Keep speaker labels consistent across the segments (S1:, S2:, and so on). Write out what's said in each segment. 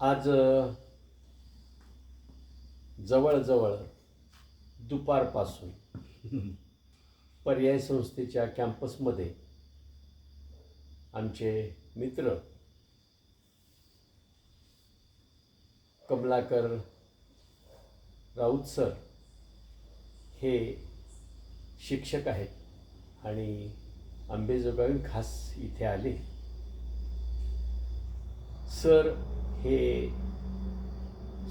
S1: आज जवळजवळ दुपारपासून पर्याय संस्थेच्या कॅम्पसमध्ये आमचे मित्र कमलाकर राऊत सर हे शिक्षक आहेत आणि आंबेजोगाई खास इथे आले. सर हे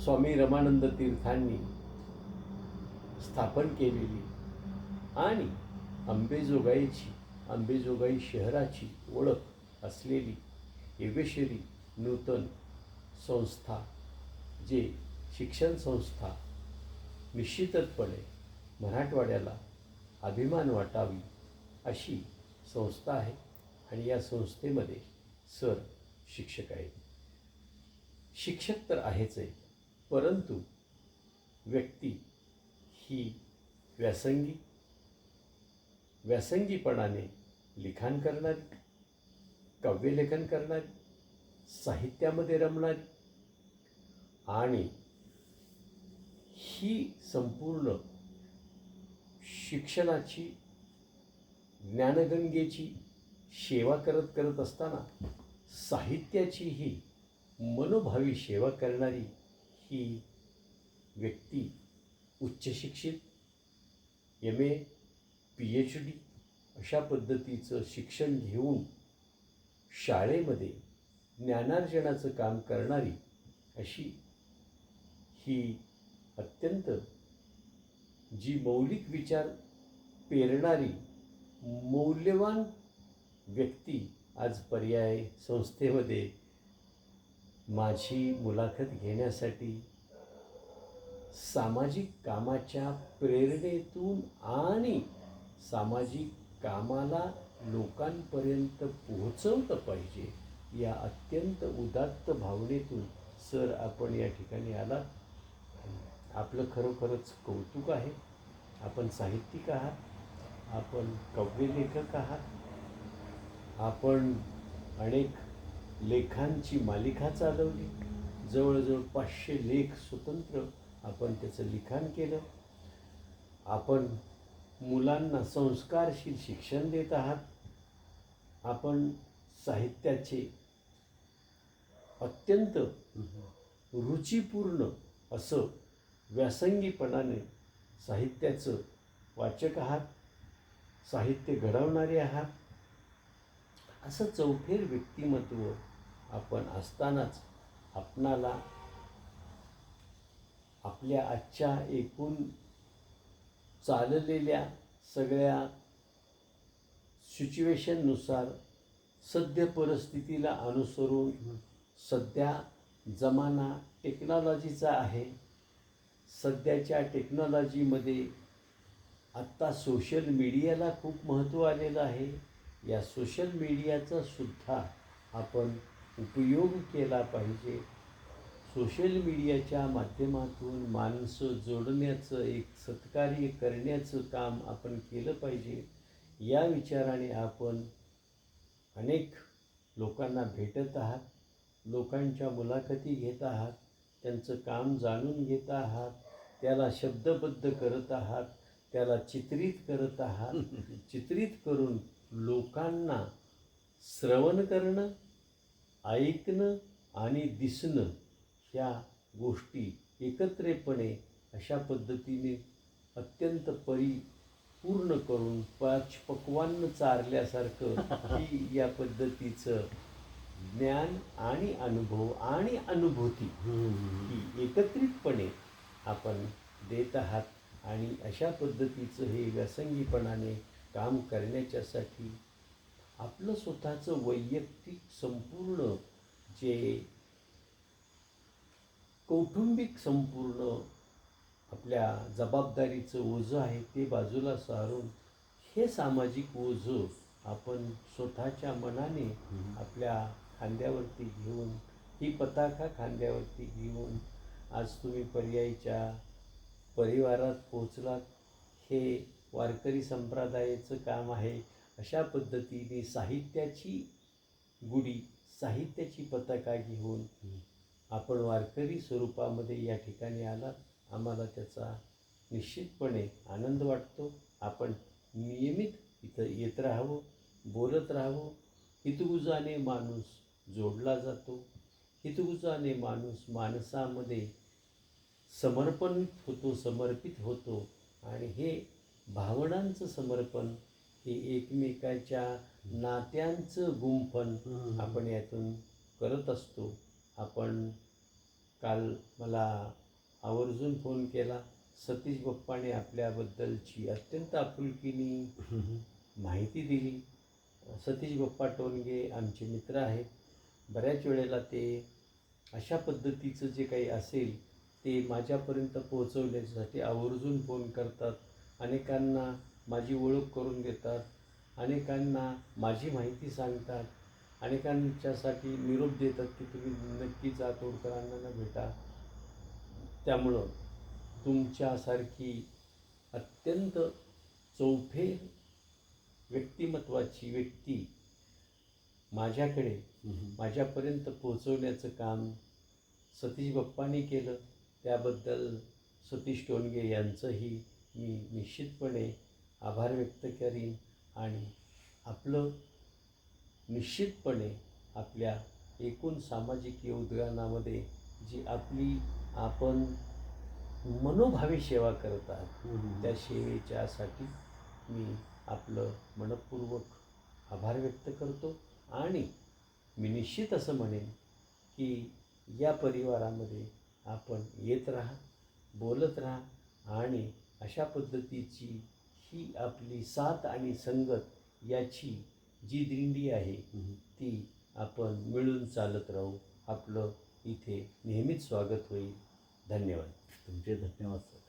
S1: स्वामी रमानंद तीर्थांनी स्थापन केलेली आणि अंबेजोगाईची अंबेजोगाई शहराची ओळख असलेली योगेश्वरी नूतन संस्था जे शिक्षण संस्था निश्चितपणे मराठवाड्याला अभिमान वाटावी अशी संस्था आहे. आणि या संस्थेमध्ये सर शिक्षक आहेत. शिक्षक तर आहेच आहे. परंतु व्यक्ती ही व्यासंगी व्यासंगीपणाने लिखाण करणारी काव्यलेखन करणारी साहित्यामध्ये रमणारी आणि ही संपूर्ण शिक्षणाची ज्ञानगंगेची सेवा करत करत असताना साहित्याचीही मनोभावी सेवा करणारी ही व्यक्ती उच्च शिक्षित M A P H D अशा पद्धतीचं शिक्षण घेऊन शाळेमध्ये ज्ञानार्जनाचं काम करणारी अशी ही अत्यंत जी मौलिक विचार पेरणारी मौल्यवान व्यक्ती आज पर्याय संस्थेमध्ये माझी मुलाखत घेण्यासाठी सामाजिक कामाच्या प्रेरणेतून आणि सामाजिक कामाला लोकांपर्यंत पोहोचवलं पाहिजे या अत्यंत उदात्त भावनेतून सर आपण या ठिकाणी आलात. आपलं खरोखरच कौतुक आहे. आपण साहित्यिक आहात. आपण कव्यलेखक आहात. आपण अनेक लेखांची मालिका चालवली. जवळजवळ पाचशे लेख स्वतंत्र आपण त्याचं लिखाण केलं. आपण मुलांना संस्कारशील शिक्षण देत आहात. आपण साहित्याचे अत्यंत रुचिपूर्ण असं व्यासंगीपणाने साहित्याचं वाचक आहात. साहित्य घडवणारे आहात. असं चौफेर व्यक्तिमत्व आपण असतानाच आपणाला आपल्या आजच्या एकूण चाललेल्या सगळ्या सिच्युएशननुसार सद्य परिस्थितीला अनुसरून सध्या जमाना टेक्नॉलॉजीचा आहे. सध्याच्या टेक्नॉलॉजीमध्ये आत्ता सोशल मीडियाला खूप महत्त्व आलेलं आहे. या सोशल मीडियाचा सुद्धा आपण उपयोग केला पाहिजे. सोशल मीडियाच्या माध्यमातून माणसं जोडण्याचं एक सत्कार्य करण्याचं काम आपण केलं पाहिजे. या विचाराने आपण अनेक लोकांना भेटत आहात लोकांच्या मुलाखती घेत आहात त्यांचं काम जाणून घेत आहात त्याला शब्दबद्ध करत आहात त्याला चित्रित करत आहात. चित्रित करून लोकांना श्रवण करणं ऐकणं आणि दिसणं ह्या गोष्टी एकत्रितपणे अशा पद्धतीने अत्यंत परिपूर्ण करून पाच पक्वान्न चारल्यासारखं ही या पद्धतीचं ज्ञान आणि अनुभव आणि अनुभूती ही एकत्रितपणे आपण देत आहात. आणि अशा पद्धतीचं हे व्यासंगीपणाने काम करण्याच्यासाठी आपलं स्वतःचं वैयक्तिक संपूर्ण जे कौटुंबिक संपूर्ण आपल्या जबाबदारीचं ओझं आहे ते बाजूला सारून हे सामाजिक ओझं आपण स्वतःच्या मनाने आपल्या खांद्यावरती घेऊन ही पताका खांद्यावरती घेऊन आज तुम्ही पर्यायीच्या परिवारात पोचलात हे वारकरी संप्रदायाचं काम आहे अशा पद्धतीने साहित्याची गुढी साहित्याची पताका घेऊन आपण वारकरी स्वरूपामध्ये या ठिकाणी आलात. आम्हाला त्याचा निश्चितपणे आनंद वाटतो. आपण नियमित इथं येत राहावं बोलत राहावं. हितगुजाने माणूस जोडला जातो. हितगुजाने माणूस माणसामध्ये समर्पण होतो समर्पित होतो. आणि हे भावनांचं समर्पण हे एकमेकाच्या नात्यांचं गुंफन
S2: हम्म.
S1: आपण यातून करत असतो. आपण काल मला आवर्जून फोन केला सतीश बाप्पाने आपल्याबद्दलची अत्यंत आपुलकीनी माहिती दिली. सतीश बाप्पा टोनगे आमचे मित्र आहेत. बऱ्याच वेळेला ते अशा पद्धतीचं जे काही असेल ते माझ्यापर्यंत पोहोचवण्यासाठी आवर्जून फोन करतात. अनेकांना माझी ओळख करून देतात अनेकांना माझी माहिती सांगतात अनेकांच्यासाठी निरोप देतात की तुम्ही नक्की जा तोडकरांना भेटा. त्यामुळं तुमच्यासारखी अत्यंत चौफेर व्यक्तिमत्वाची व्यक्ती माझ्याकडे माझ्यापर्यंत पोहोचवण्याचं काम सतीश बाप्पांनी केलं. त्याबद्दल सतीश टोनगे यांचंही मी निश्चितपणे आभार व्यक्त करीन आणि आपलं निश्चितपणे आपल्या एकूण सामाजिक योगदानामध्ये जी आपली आपण मनोभावे सेवा करत आहात त्या सेवेच्यासाठी मी आपलं मनपूर्वक आभार व्यक्त करतो आणि मी निश्चित असं म्हणेन की या परिवारामध्ये आपण येत राहा बोलत राहा आणि अशा पद्धतीची ही आपली साथ आणि संगत याची जी दिंडी आहे ती आपण मिळून चालत राहू. आपलं इथे नेहमीच स्वागत होईल. धन्यवाद.
S2: तुमचे धन्यवाद सर.